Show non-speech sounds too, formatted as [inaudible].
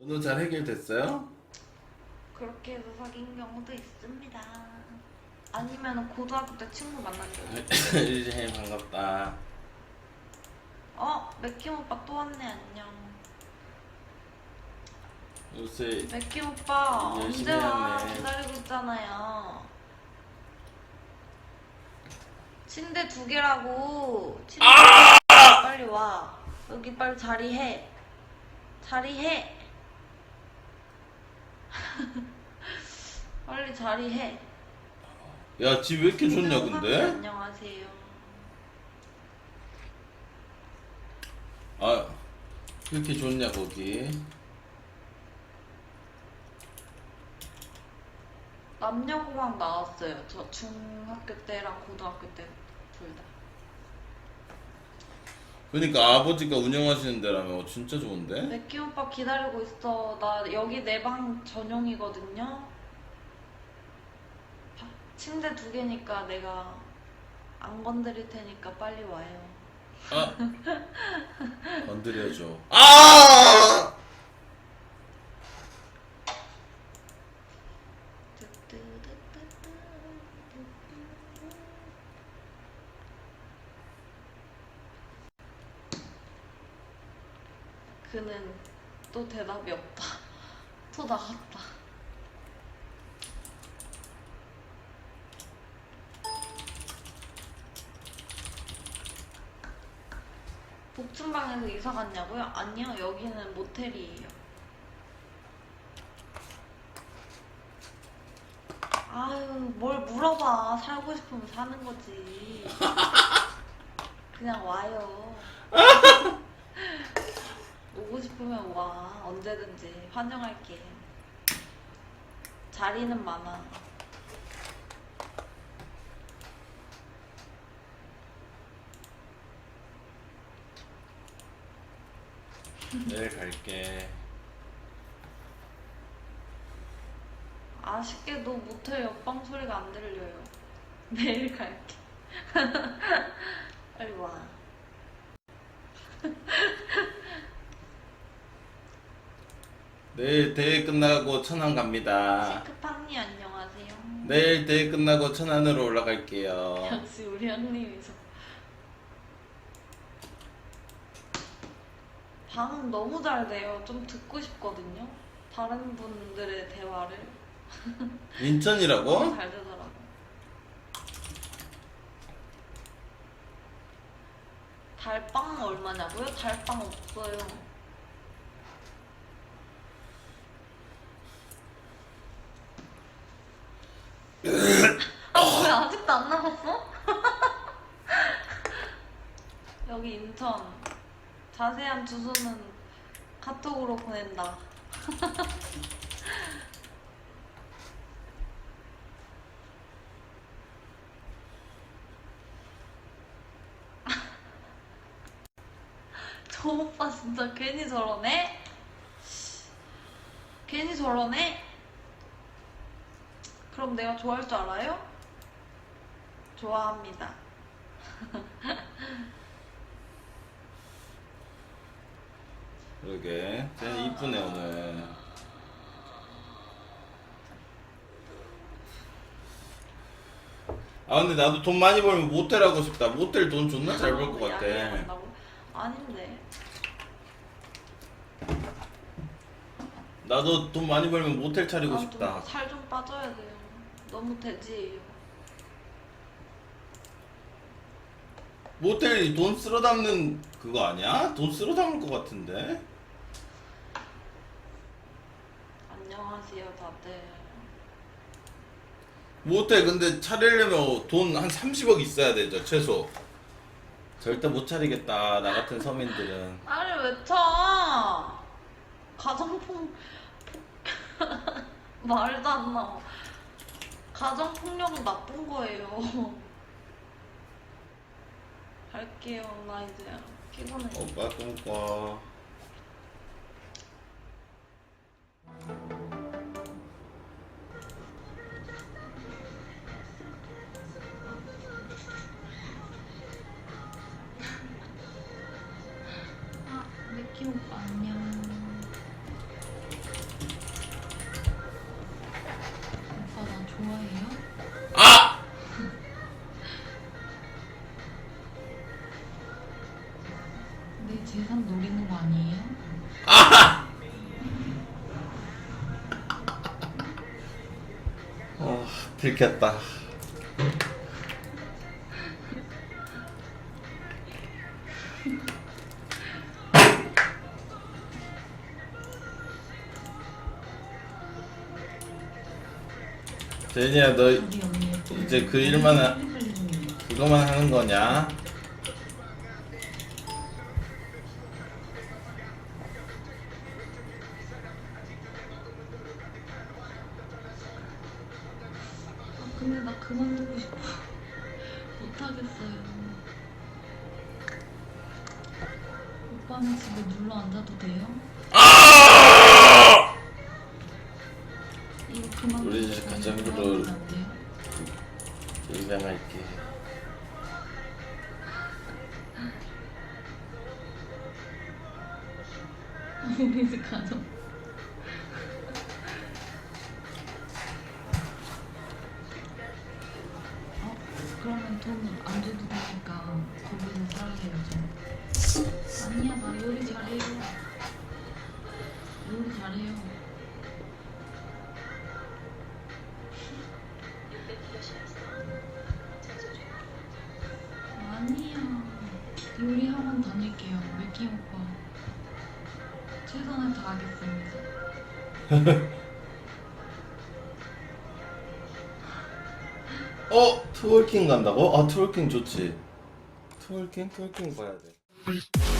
오늘 잘 해결됐어요? 그렇게 해서 사귄 경우도 있습니다. 아니면 고등학교 때 친구 만난 경우. 이제 반갑다. 어, 맥킴 오빠 또 왔네 안녕. 요새 맥킴 오빠 열심히 언제 와? 하네. 기다리고 있잖아요. 침대 두 개라고. 침대 아! 빨리 와. 여기 빨리 자리해. 자리해. [laughs] 빨리 자리해. 야 집 왜 이렇게 좋냐 근데? 안녕하세요. 아 왜 이렇게 좋냐 거기? 남녀공학 나왔어요. 저 중학교 때랑 고등학교 때 둘 다. 그러니까 아버지가 운영하시는 데라며 어, 진짜 좋은데? 맥키 오빠 기다리고 있어. 나 여기 내 방 전용이거든요. 바- 침대 두 개니까 내가 안 건드릴 테니까 빨리 와요. 아 건드려줘. 아! 그는 또 대답이 없다. [laughs] 또 나갔다. 복층방에서 이사 갔냐고요? 아니요, 여기는 모텔이에요. 아유, 뭘 물어봐. 살고 싶으면 사는 거지. [laughs] 그냥 와요. [laughs] 싶으면 와. 언제든지 환영할게. 자리는 많아. 내일 갈게. 아쉽게도 모텔 옆방 소리가 안 들려요. [laughs] 내일 갈게. [laughs] 빨리 와. 내일 대회 끝나고 천안 갑니다. 시크팡니 안녕하세요. 내일 대회 끝나고 천안으로 올라갈게요. 역시 우리 형님이서. 방음 너무 잘 돼요. 좀 듣고 싶거든요. 다른 분들의 대화를 [laughs] 너무 인천이라고? 잘 되더라고. 달빵 얼마냐고요? 달빵 없어요. 아, 왜 아직도 안 나갔어? [laughs] 여기 인천. 자세한 주소는 카톡으로 보낸다. [laughs] 저 오빠 진짜 괜히 저러네? 괜히 저러네? 그럼 내가 좋아할 줄 알아요? 좋아합니다. 그러게. 쟤 이쁘네 오늘. 아 근데 나도 돈 많이 벌면 모텔 하고 싶다. 모텔 돈 존나 잘 벌 것 같아. 양해한다고? 아닌데. 나도 돈 많이 벌면 모텔 차리고 싶다. 살 좀 빠져야 돼요. 너무 돼지예요. 모텔이 돈 쓸어 담는 그거 아니야? 돈 쓸어 담을 것 같은데? 안녕하세요, 다들. 모텔 근데 차리려면 돈 한 30억 있어야 되죠 최소. 절대 못 차리겠다 나 같은 서민들은. 나를 왜 쳐? 가정폭 [laughs] 말도 안 나와. 가정폭력은 나쁜 거예요. [laughs] 갈게요, 나 이제 피곤해. 오빠 꿈꿔. 세상 노리는 거 아니에요? 아! 어, 들켰다. 제니야 너 이제 그 일만은 음. 그거만 하는 거냐? 근데 나 그만두고 싶어. 못하겠어요. 오빠는 집에 눌러 앉아도 돼요? 이거 그만. 우리 집 가장으로 안 돼요? 입양할게. [laughs] 우리 집 가정. 그러면 돈 안 줘도 되니까 살래요 좀. 아니야 나 요리 잘해요. 요리 잘해요. 아니야. 요리 학원 다닐게요. 맥힘 오빠. 최선을 다하겠습니다. [laughs] 어? 트월킹 간다고? 아 트월킹 좋지. 트월킹? 트월킹 봐야 돼.